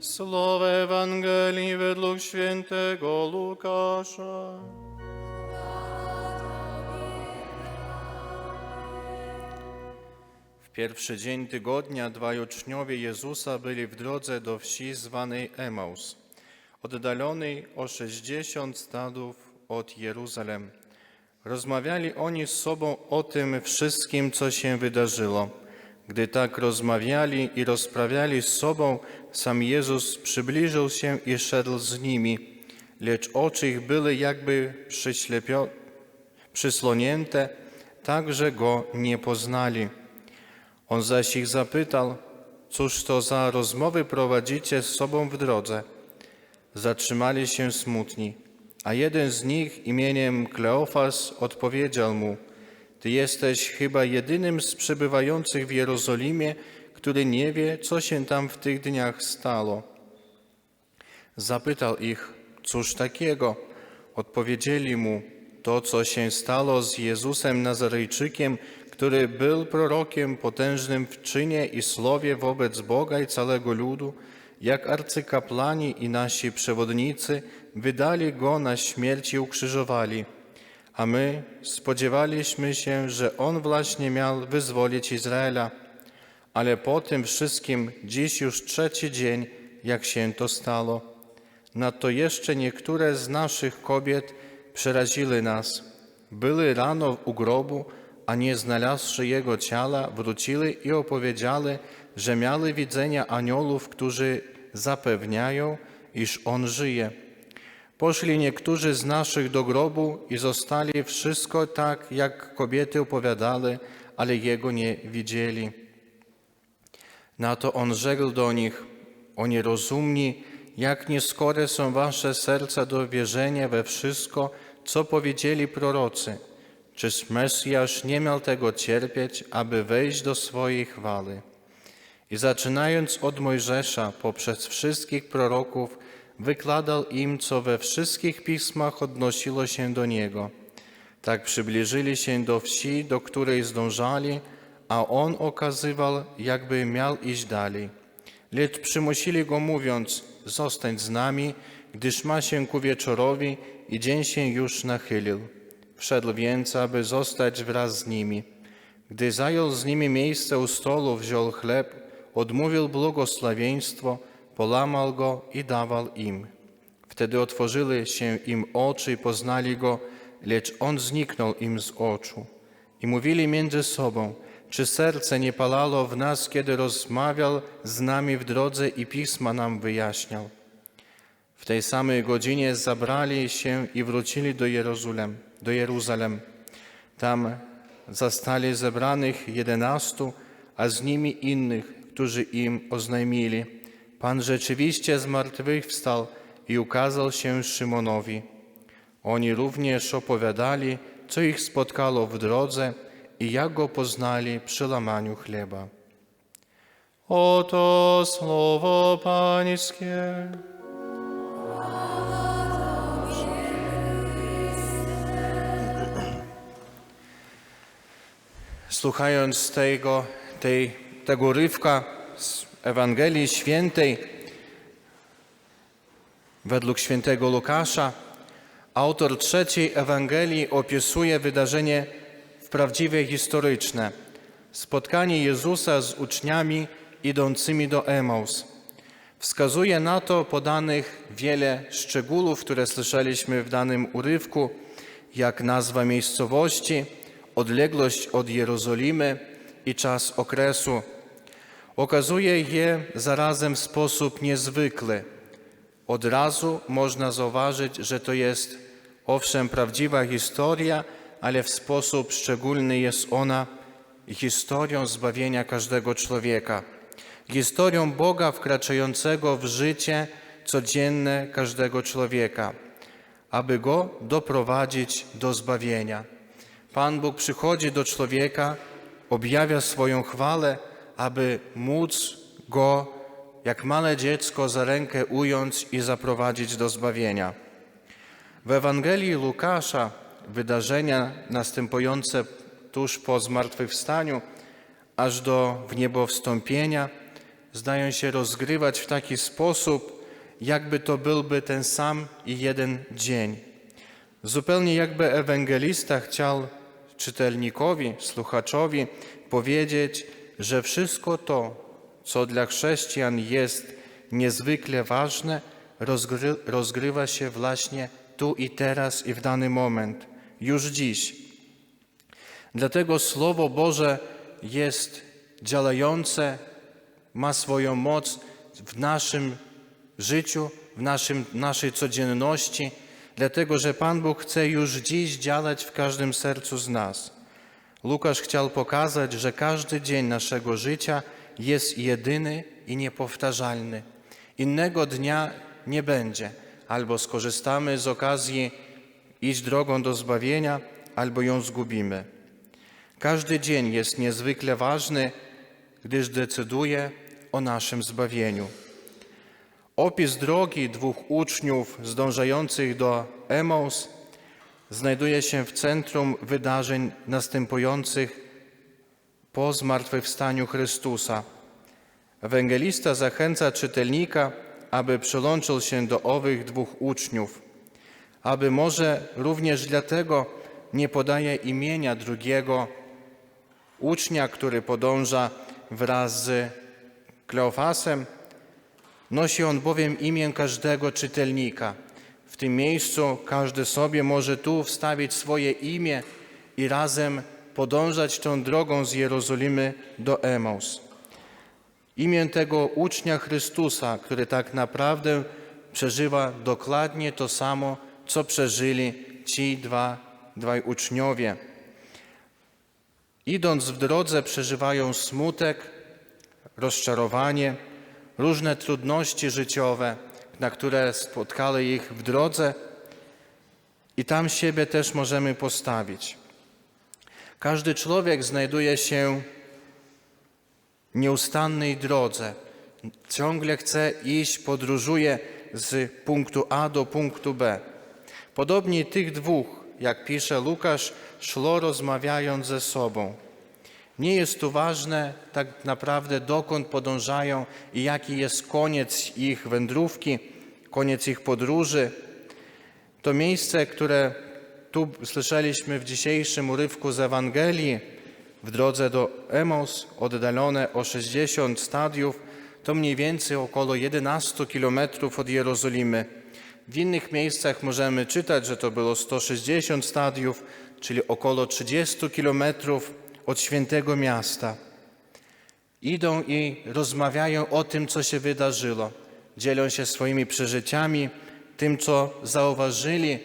Słowo Ewangelii według świętego Łukasza. W pierwszy dzień tygodnia dwaj uczniowie Jezusa byli w drodze do wsi zwanej Emaus, oddalonej o 60 stadów od Jeruzalem. Rozmawiali oni z sobą o tym wszystkim, co się wydarzyło. Gdy tak rozmawiali i rozprawiali z sobą, sam Jezus przybliżył się i szedł z nimi, lecz oczy ich były jakby przysłonięte, tak że go nie poznali. On zaś ich zapytał, cóż to za rozmowy prowadzicie z sobą w drodze? Zatrzymali się smutni, a jeden z nich imieniem Kleofas odpowiedział mu, Ty jesteś chyba jedynym z przebywających w Jerozolimie, który nie wie, co się tam w tych dniach stało. Zapytał ich, cóż takiego? Odpowiedzieli mu, to co się stało z Jezusem Nazarejczykiem, który był prorokiem potężnym w czynie i słowie wobec Boga i całego ludu, jak arcykapłani i nasi przewodnicy wydali go na śmierć i ukrzyżowali. A my spodziewaliśmy się, że on właśnie miał wyzwolić Izraela. Ale po tym wszystkim dziś już trzeci dzień, jak się to stało. Nadto jeszcze niektóre z naszych kobiet przeraziły nas. Były rano u grobu, a nie znalazłszy jego ciała, wróciły i opowiedziały, że miały widzenia aniołów, którzy zapewniają, iż on żyje. Poszli niektórzy z naszych do grobu i zostali wszystko tak, jak kobiety opowiadały, ale jego nie widzieli. Na to on rzekł do nich, o nierozumni, jak nieskore są wasze serca do wierzenia we wszystko, co powiedzieli prorocy. Czyż Mesjasz nie miał tego cierpieć, aby wejść do swojej chwały? I zaczynając od Mojżesza, poprzez wszystkich proroków, wykładał im, co we wszystkich pismach odnosiło się do niego. Tak przybliżyli się do wsi, do której zdążali, a on okazywał, jakby miał iść dalej. Lecz przymusili go mówiąc, zostań z nami, gdyż ma się ku wieczorowi i dzień się już nachylił. Wszedł więc, aby zostać wraz z nimi. Gdy zajął z nimi miejsce u stolu, wziął chleb, odmówił błogosławieństwo, polamał go i dawał im. Wtedy otworzyły się im oczy i poznali go, lecz on zniknął im z oczu. I mówili między sobą, czy serce nie palało w nas, kiedy rozmawiał z nami w drodze i pisma nam wyjaśniał. W tej samej godzinie zabrali się i wrócili do Jeruzalem. Do Jeruzalem. Tam zastali zebranych jedenastu, a z nimi innych, którzy im oznajmili. Pan rzeczywiście zmartwychwstał i ukazał się Szymonowi. Oni również opowiadali, co ich spotkało w drodze i jak go poznali przy łamaniu chleba. Oto słowo Pańskie. Słuchając tego, tej, tego rywka z Ewangelii Świętej według świętego Łukasza, autor trzeciej Ewangelii opisuje wydarzenie wprawdziwie historyczne. Spotkanie Jezusa z uczniami idącymi do Emaus. Wskazuje na to podanych wiele szczegółów, które słyszeliśmy w danym urywku, jak nazwa miejscowości, odległość od Jerozolimy i czas okresu. Okazuje je zarazem w sposób niezwykły. Od razu można zauważyć, że to jest owszem prawdziwa historia, ale w sposób szczególny jest ona historią zbawienia każdego człowieka. Historią Boga wkraczającego w życie codzienne każdego człowieka, aby go doprowadzić do zbawienia. Pan Bóg przychodzi do człowieka, objawia swoją chwałę, aby móc go jak małe dziecko za rękę ująć i zaprowadzić do zbawienia. W Ewangelii Łukasza wydarzenia następujące tuż po zmartwychwstaniu, aż do wniebowstąpienia, zdają się rozgrywać w taki sposób, jakby to byłby ten sam i jeden dzień. Zupełnie jakby ewangelista chciał czytelnikowi, słuchaczowi powiedzieć, że wszystko to, co dla chrześcijan jest niezwykle ważne, rozgry, rozgrywa się właśnie tu i teraz i w dany moment, już dziś. Dlatego Słowo Boże jest działające, ma swoją moc w naszym życiu, w naszym, naszej codzienności, dlatego że Pan Bóg chce już dziś działać w każdym sercu z nas. Lukasz chciał pokazać, że każdy dzień naszego życia jest jedyny i niepowtarzalny. Innego dnia nie będzie. Albo skorzystamy z okazji iść drogą do zbawienia, albo ją zgubimy. Każdy dzień jest niezwykle ważny, gdyż decyduje o naszym zbawieniu. Opis drogi dwóch uczniów zdążających do Emaus znajduje się w centrum wydarzeń następujących po zmartwychwstaniu Chrystusa. Ewangelista zachęca czytelnika, aby przyłączył się do owych dwóch uczniów, aby może również dlatego nie podaje imienia drugiego ucznia, który podąża wraz z Kleofasem, Nosi on bowiem imię każdego czytelnika. W tym miejscu każdy sobie może tu wstawić swoje imię i razem podążać tą drogą z Jerozolimy do Emaus. Imię tego ucznia Chrystusa, który tak naprawdę przeżywa dokładnie to samo, co przeżyli ci dwa, dwaj uczniowie. Idąc w drodze przeżywają smutek, rozczarowanie, różne trudności życiowe, na które spotkały ich w drodze, i tam siebie też możemy postawić. Każdy człowiek znajduje się w nieustannej drodze. Ciągle chce iść, podróżuje z punktu A do punktu B. Podobnie tych dwóch, jak pisze Łukasz, szło rozmawiając ze sobą. Nie jest tu ważne tak naprawdę dokąd podążają i jaki jest koniec ich wędrówki, koniec ich podróży. To miejsce, które tu słyszeliśmy w dzisiejszym urywku z Ewangelii, w drodze do Emaus, oddalone o 60 stadiów, to mniej więcej około 11 kilometrów od Jerozolimy. W innych miejscach możemy czytać, że to było 160 stadiów, czyli około 30 kilometrów od świętego miasta. Idą i rozmawiają o tym, co się wydarzyło. Dzielą się swoimi przeżyciami, tym, co zauważyli,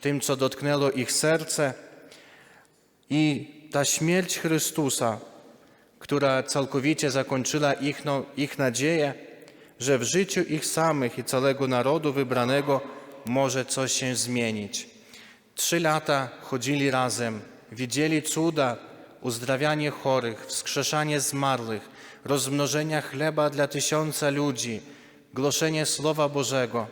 tym, co dotknęło ich serce. I ta śmierć Chrystusa, która całkowicie zakończyła ich, no, ich nadzieję, że w życiu ich samych i całego narodu wybranego może coś się zmienić. Trzy lata chodzili razem, widzieli cuda, uzdrawianie chorych, wskrzeszanie zmarłych, rozmnożenia chleba dla tysiąca ludzi, głoszenie Słowa Bożego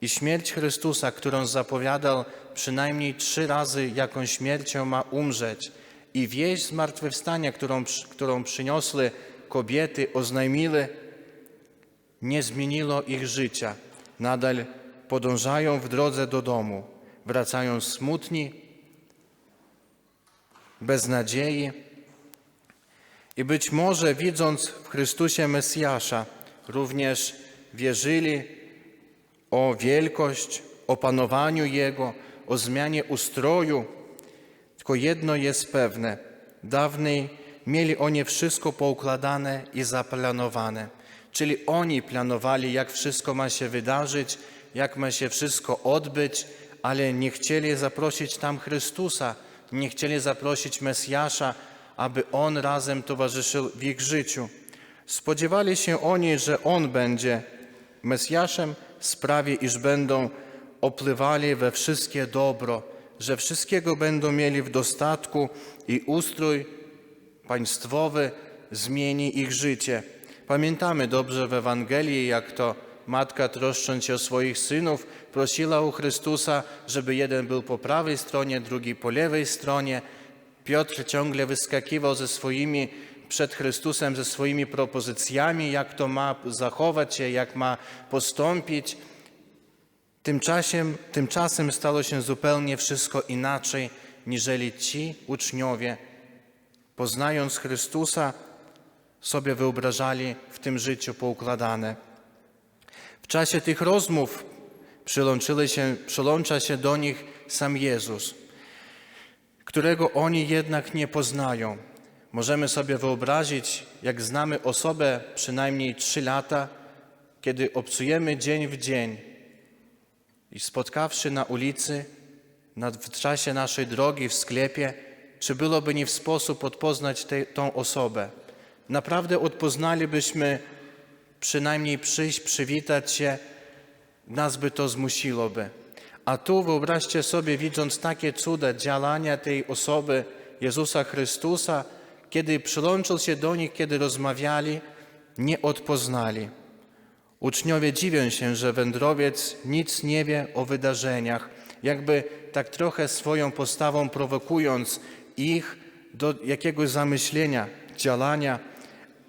i śmierć Chrystusa, którą zapowiadał przynajmniej trzy razy, jaką śmiercią ma umrzeć, i wieść zmartwychwstania, którą, którą przyniosły kobiety, oznajmiły, nie zmieniło ich życia. Nadal podążają w drodze do domu, wracają smutni, bez nadziei. I być może widząc w Chrystusie Mesjasza, również wierzyli o wielkość, o panowaniu Jego, o zmianie ustroju. Tylko jedno jest pewne: dawniej mieli oni wszystko poukładane i zaplanowane. Czyli oni planowali, jak wszystko ma się wydarzyć, jak ma się wszystko odbyć, ale nie chcieli zaprosić tam Chrystusa nie chcieli zaprosić Mesjasza, aby On razem towarzyszył w ich życiu. Spodziewali się oni, że On będzie Mesjaszem, sprawie, iż będą opływali we wszystkie dobro, że wszystkiego będą mieli w dostatku i ustrój państwowy zmieni ich życie. Pamiętamy dobrze w Ewangelii, jak to matka troszcząc się o swoich synów, prosiła u Chrystusa, żeby jeden był po prawej stronie, drugi po lewej stronie. Piotr ciągle wyskakiwał ze swoimi przed Chrystusem ze swoimi propozycjami, jak to ma zachować się, jak ma postąpić. Tymczasem, tymczasem stało się zupełnie wszystko inaczej, niżeli ci uczniowie, poznając Chrystusa, sobie wyobrażali w tym życiu poukładane. W czasie tych rozmów przyłączyli się, przyłącza się do nich sam Jezus, którego oni jednak nie poznają. Możemy sobie wyobrazić, jak znamy osobę przynajmniej trzy lata, kiedy obcujemy dzień w dzień i spotkawszy na ulicy, w czasie naszej drogi w sklepie, czy byłoby nie w sposób odpoznać te, tą osobę. Naprawdę odpoznalibyśmy przynajmniej przyjść, przywitać się, nas by to zmusiłoby. A tu wyobraźcie sobie, widząc takie cuda, działania tej osoby, Jezusa Chrystusa, kiedy przyłączył się do nich, kiedy rozmawiali, nie odpoznali. Uczniowie dziwią się, że wędrowiec nic nie wie o wydarzeniach, jakby tak trochę swoją postawą prowokując ich do jakiegoś zamyślenia, działania,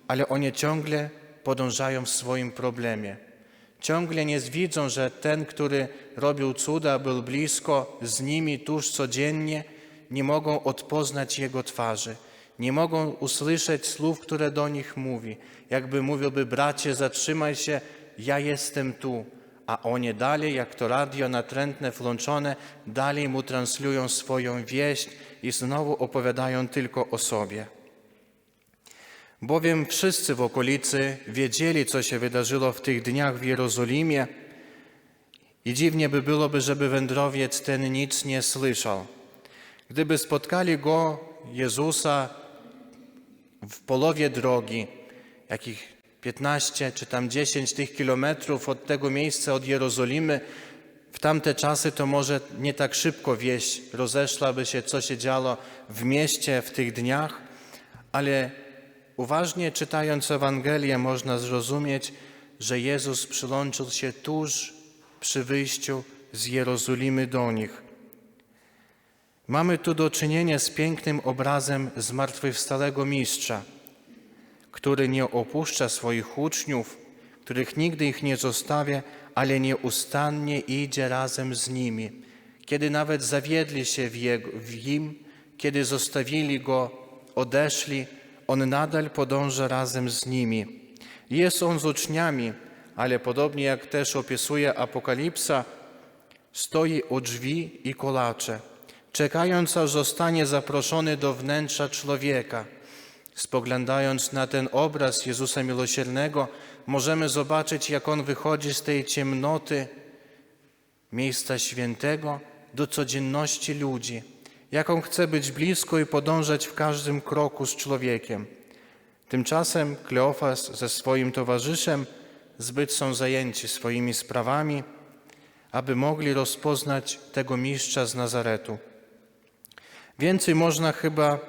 ale oni ciągle podążają w swoim problemie. Ciągle nie widzą, że ten, który robił cuda, był blisko z nimi tuż codziennie, nie mogą odpoznać Jego twarzy, nie mogą usłyszeć słów, które do nich mówi. Jakby mówiłby, bracie, zatrzymaj się, ja jestem tu. A oni dalej, jak to radio natrętne włączone, dalej mu translują swoją wieść i znowu opowiadają tylko o sobie. Bowiem wszyscy w okolicy wiedzieli, co się wydarzyło w tych dniach w Jerozolimie i dziwnie by byłoby, żeby wędrowiec ten nic nie słyszał. Gdyby spotkali go, Jezusa, w połowie drogi, jakich 15 czy tam 10 tych kilometrów od tego miejsca, od Jerozolimy, w tamte czasy to może nie tak szybko wieść rozeszłaby się, co się działo w mieście w tych dniach, ale uważnie czytając Ewangelię można zrozumieć, że Jezus przyłączył się tuż przy wyjściu z Jerozolimy do nich. Mamy tu do czynienia z pięknym obrazem zmartwychwstałego mistrza, który nie opuszcza swoich uczniów, których nigdy ich nie zostawia, ale nieustannie idzie razem z nimi. Kiedy nawet zawiedli się w, jego, w nim, kiedy zostawili go, odeszli, on nadal podąża razem z nimi. Jest on z uczniami, ale podobnie jak też opisuje Apokalipsa, stoi u drzwi i kolacze, czekając aż zostanie zaproszony do wnętrza człowieka. Spoglądając na ten obraz Jezusa Miłosiernego, możemy zobaczyć, jak On wychodzi z tej ciemnoty miejsca świętego do codzienności ludzi, jak On chce być blisko i podążać w każdym kroku z człowiekiem. Tymczasem Kleofas ze swoim towarzyszem zbyt są zajęci swoimi sprawami, aby mogli rozpoznać tego mistrza z Nazaretu. Więcej można chyba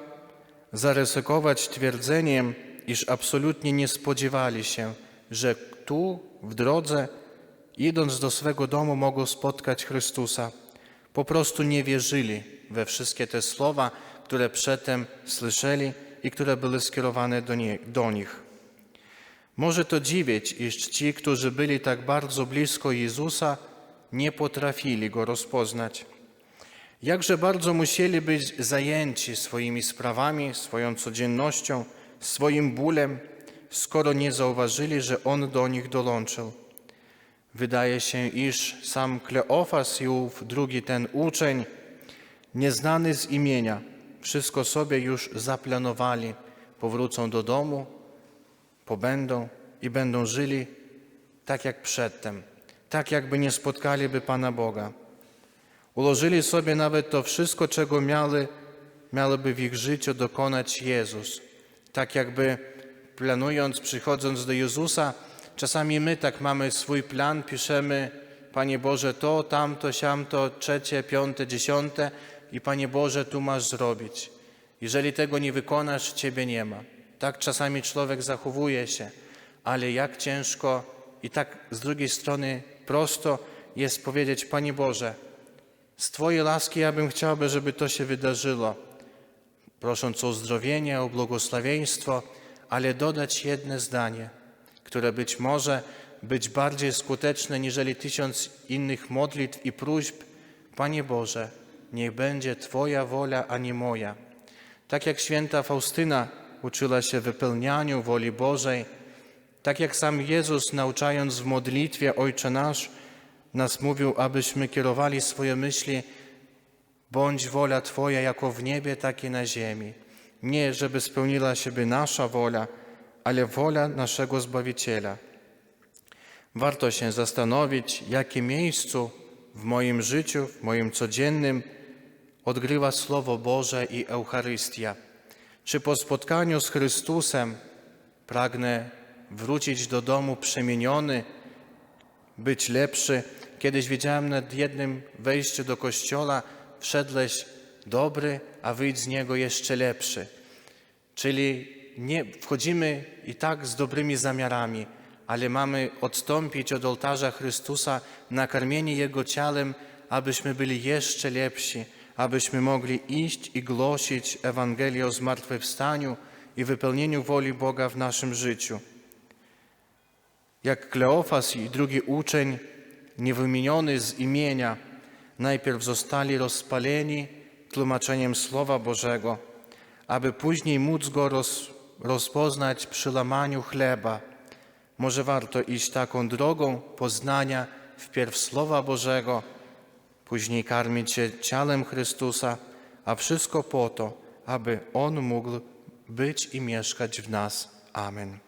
zaryzykować twierdzeniem, iż absolutnie nie spodziewali się, że tu w drodze, idąc do swego domu, mogą spotkać Chrystusa. Po prostu nie wierzyli we wszystkie te słowa, które przedtem słyszeli i które były skierowane do, nie, do nich. Może to dziwić, iż ci, którzy byli tak bardzo blisko Jezusa, nie potrafili Go rozpoznać. Jakże bardzo musieli być zajęci swoimi sprawami, swoją codziennością, swoim bólem, skoro nie zauważyli, że On do nich dołączył. Wydaje się, iż sam Kleofas i ów drugi ten uczeń, nieznany z imienia, wszystko sobie już zaplanowali. Powrócą do domu, pobędą i będą żyli tak jak przedtem, tak jakby nie spotkaliby Pana Boga. Ułożyli sobie nawet to wszystko, czego miały, miałoby w ich życiu dokonać Jezus. Tak jakby planując, przychodząc do Jezusa, czasami my tak mamy swój plan, piszemy, Panie Boże, to, tamto, siamto, trzecie, piąte, dziesiąte i Panie Boże, tu masz zrobić. Jeżeli tego nie wykonasz, Ciebie nie ma. Tak czasami człowiek zachowuje się, ale jak ciężko i tak z drugiej strony prosto jest powiedzieć, Panie Boże, z Twojej łaski ja bym chciałby, żeby to się wydarzyło. Prosząc o uzdrowienie, o błogosławieństwo, ale dodać jedno zdanie, które być może być bardziej skuteczne niżeli tysiąc innych modlitw i próśb. Panie Boże, niech będzie Twoja wola, a nie moja. Tak jak święta Faustyna uczyła się wypełnianiu woli Bożej, tak jak sam Jezus, nauczając w modlitwie Ojcze Nasz, nas mówił, abyśmy kierowali swoje myśli, bądź wola Twoja jako w niebie, tak i na ziemi. Nie, żeby spełniła się by nasza wola, ale wola naszego Zbawiciela. Warto się zastanowić, jakie miejscu w moim życiu, w moim codziennym odgrywa Słowo Boże i Eucharystia. Czy po spotkaniu z Chrystusem pragnę wrócić do domu przemieniony, być lepszy? Kiedyś widziałem nad jednym wejściu do kościoła, wszedłeś dobry, a wyjdź z niego jeszcze lepszy. Czyli nie wchodzimy i tak z dobrymi zamiarami, ale mamy odstąpić od ołtarza Chrystusa, nakarmieni Jego ciałem, abyśmy byli jeszcze lepsi, abyśmy mogli iść i głosić Ewangelię o zmartwychwstaniu i wypełnieniu woli Boga w naszym życiu. Jak Kleofas i drugi uczeń, niewymieniony z imienia, najpierw zostali rozpaleni tłumaczeniem Słowa Bożego, aby później móc go roz, rozpoznać przy łamaniu chleba. Może warto iść taką drogą poznania wpierw Słowa Bożego, później karmić się ciałem Chrystusa, a wszystko po to, aby On mógł być i mieszkać w nas. Amen.